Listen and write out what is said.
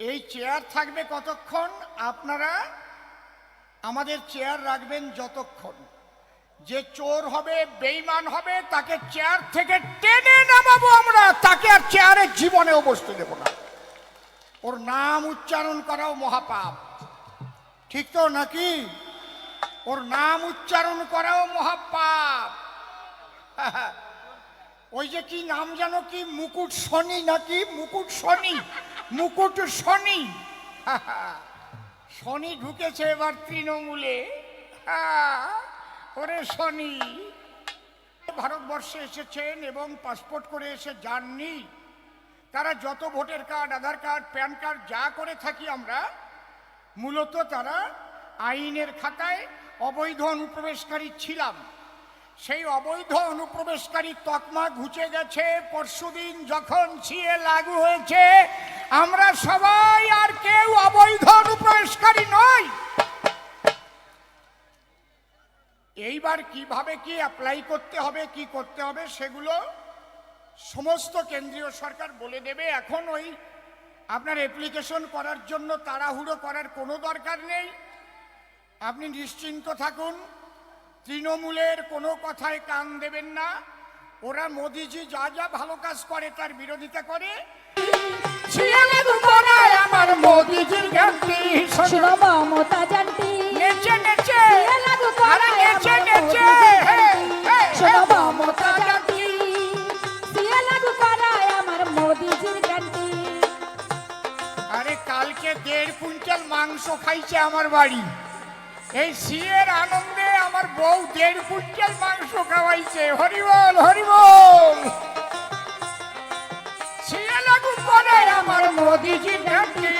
এই চেয়ার থাকবে কতক্ষণ? আপনারা আমাদের চেয়ার রাখবেন যতক্ষণ। যে চোর হবে বেইমান হবে, তাকে চেয়ার থেকে টেনে নামাবো আমরা। তাকে আর চেয়ারে জীবনেও বসতে দেব না। ওর নাম উচ্চারণ করাও মহাপাপ। ঠিক তো নাকি? ওর নাম উচ্চারণ করাও মহাপাপ। ওই যে কি নাম জানো কি? মুকুট শনি নাকি? মুকুট শনি। মুকুট শনি। শনি ঢুকেছে এবার তৃণমূলে। ওরে শনি। ভারতবর্ষে এসেছেন এবং পাসপোর্ট করে এসে যাননি। তারা যত voter card, Aadhaar card, PAN card, যা করে থাকি আমরা, মূলত তারা আইনের খাতায় অবৈধ অনুপ্রবেশকারী ছিলাম। সেই অবৈধ অনুপ্রবেশকারী তকমা ঘুচে গেছে। পরশুদিন যখন সিএ লাগু হয়েছে, আমরা সবাই আর কেউ অবৈধ অনুপ্রবেশকারী নয় এইবার কীভাবে কি অ্যাপ্লাই করতে হবে, কি করতে হবে, সেগুলো সমস্ত কেন্দ্রীয় সরকার বলে দেবে। এখন ওই আপনার অ্যাপ্লিকেশন করার জন্য তাড়াহুড়ো করার কোনো দরকার নেই। আপনি নিশ্চিন্ত থাকুন তৃণমূলের কোনো কথায় কান দেবেন না। ওরা মোদিজি যা যা ভালো কাজ করে তার বিরোধিতা করে। আমার মোদিজির গানটি শিব মমতা জানতি নেচে নেচে। লাগু আরে নেচে নেচে। হে, হে, শিব হে। মমতা জানতি সিয়ে করায় আমার মোদিজির গানটি আরে কালকে দেড় কুইন্টাল মাংস খাইছে আমার বাড়ি। এই সিয়ের আনন্দে আমার বউ দেড় কুইন্টাল মাংস খাওয়াইছে। হরিবল হরিবল আমার মোদিজি ভ্যান্টি